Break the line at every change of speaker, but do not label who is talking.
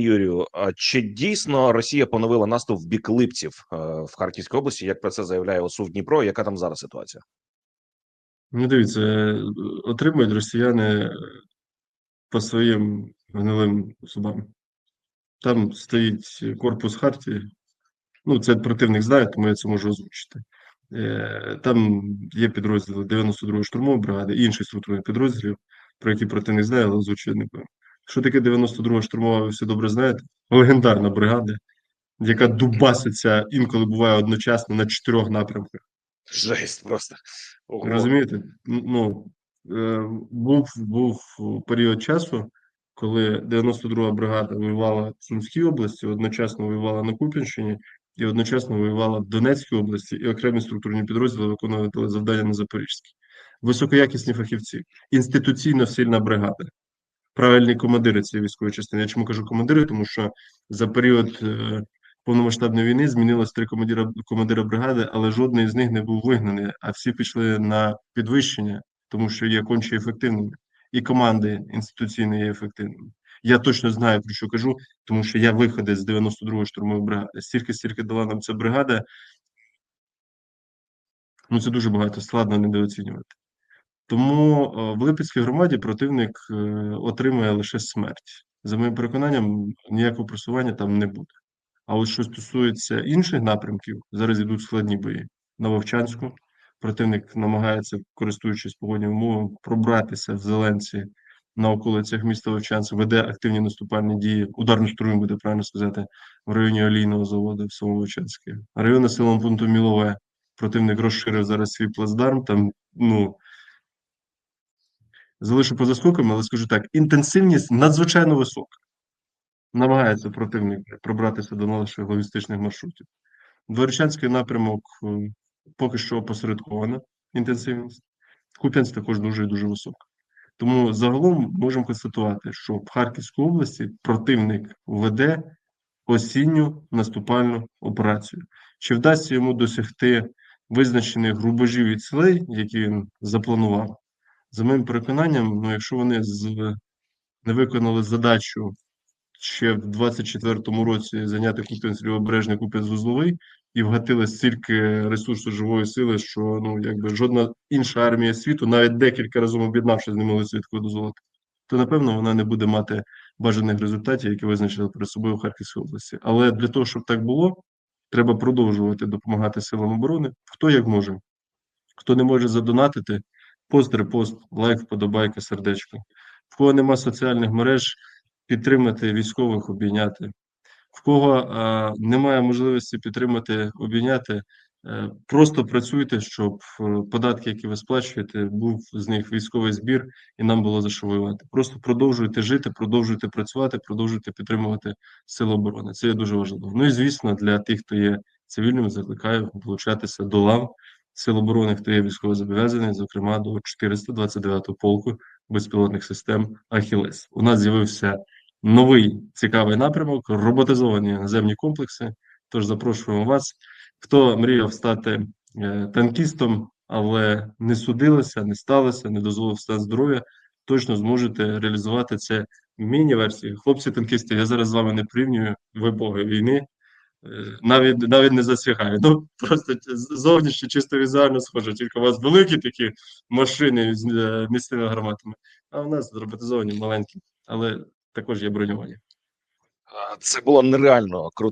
Юрію, чи дійсно Росія поновила наступ в бік Липців е, в Харківській області? Як про це заявляє ОСУ Дніпро? Яка там зараз ситуація?
Ну, дивіться, е, отримують росіяни по своїм гнилим зубам. Там стоїть корпус Хартії. Ну, це противник знає, тому я це можу озвучити. Е, Там є підрозділи 92-ї штурмової бригади і інші структурні підрозділів, про які противник знає, але озвучує не будемо. Що таке 92-га штурмова, ви всі добре знаєте? Легендарна бригада, яка дубаситься інколи буває одночасно на чотирьох напрямках.
Жесть просто. Ого.
Розумієте? Ну, е, був, був період часу, коли 92-га бригада воювала в Сумській області, одночасно воювала на Куп'янщині і одночасно воювала в Донецькій області, і окремі структурні підрозділи виконували завдання на Запорізькій. Високоякісні фахівці, інституційно сильна бригада, правильні командири цієї військової частини. Я чому кажу командири, тому що за період е, повномасштабної війни змінилось три командира, командира бригади, але жодний з них не був вигнаний, а всі пішли на підвищення, тому що є конче ефективними, і команди інституційні є ефективними. Я точно знаю, про що кажу, тому що я виходець з 92-ї штурмової бригади. Стільки, стільки дала нам ця бригада. Ну, це дуже багато, складно недооцінювати. Тому е, в Липецькій громаді противник е, отримує лише смерть. За моїм переконанням, ніякого просування там не буде. А от що стосується інших напрямків, зараз йдуть складні бої. На Вовчанську противник намагається, користуючись погодними умовами, пробратися в Зеленці на околицях міста Вовчанськ, веде активні наступальні дії, ударну струю, буде правильно сказати, в районі олійного заводу в самому Вовчанську. Район населеного пункту Мілове. Противник розширив зараз свій плацдарм. Там, ну, залишу поза скоками, але скажу так: інтенсивність надзвичайно висока. Намагається противник пробратися до наших логістичних маршрутів. Дворічанський напрямок е, поки що опосередкована інтенсивність. Куп'янськ також дуже і дуже висока. Тому загалом можемо констатувати, що в Харківській області противник веде осінню наступальну операцію. Чи вдасться йому досягти визначених рубежів і цілей, які він запланував? За моїм переконанням, ну, якщо вони з, не виконали задачу ще в 24-му році зайняти Куп'янськ лівобережний Куп'янськ вузловий і вгатили стільки ресурсу живої сили, що ну якби жодна інша армія світу, навіть декілька разів об'єднавшись, не могли собі такого дозволити, то напевно вона не буде мати бажаних результатів, які визначили перед собою в Харківській області. Але для того, щоб так було, треба продовжувати допомагати силам оборони, хто як може. Хто не може задонатити, пост, репост, лайк, вподобайка, сердечко. В кого нема соціальних мереж, підтримати військових, обійняти. В кого а, немає можливості підтримати, обійняти, е, просто працюйте, щоб е, податки, які ви сплачуєте, був з них військовий збір, і нам було за що воювати. Просто продовжуйте жити, продовжуйте працювати, продовжуйте підтримувати сили оборони. Це є дуже важливо. Ну і звісно, для тих, хто є цивільним, закликаю долучатися до лав Сил оборони, хто є військово зобов'язаний, зокрема до 429-го полку безпілотних систем Ахілес. У нас з'явився новий цікавий напрямок, роботизовані наземні комплекси. Тож запрошуємо вас. Хто мріяв стати е, танкістом, але не судилося, не сталося, не дозволив стан здоров'я, точно зможете реалізувати це в міні-версії. Хлопці-танкісти, я зараз з вами не порівнюю ви боги війни. Навіть навіть не засягає. Ну просто зовнішньо чисто візуально схоже, тільки у вас великі такі машини з е, місцевими гарматами, а у нас роботизовані маленькі, але також є бронювання.
Це було нереально круто.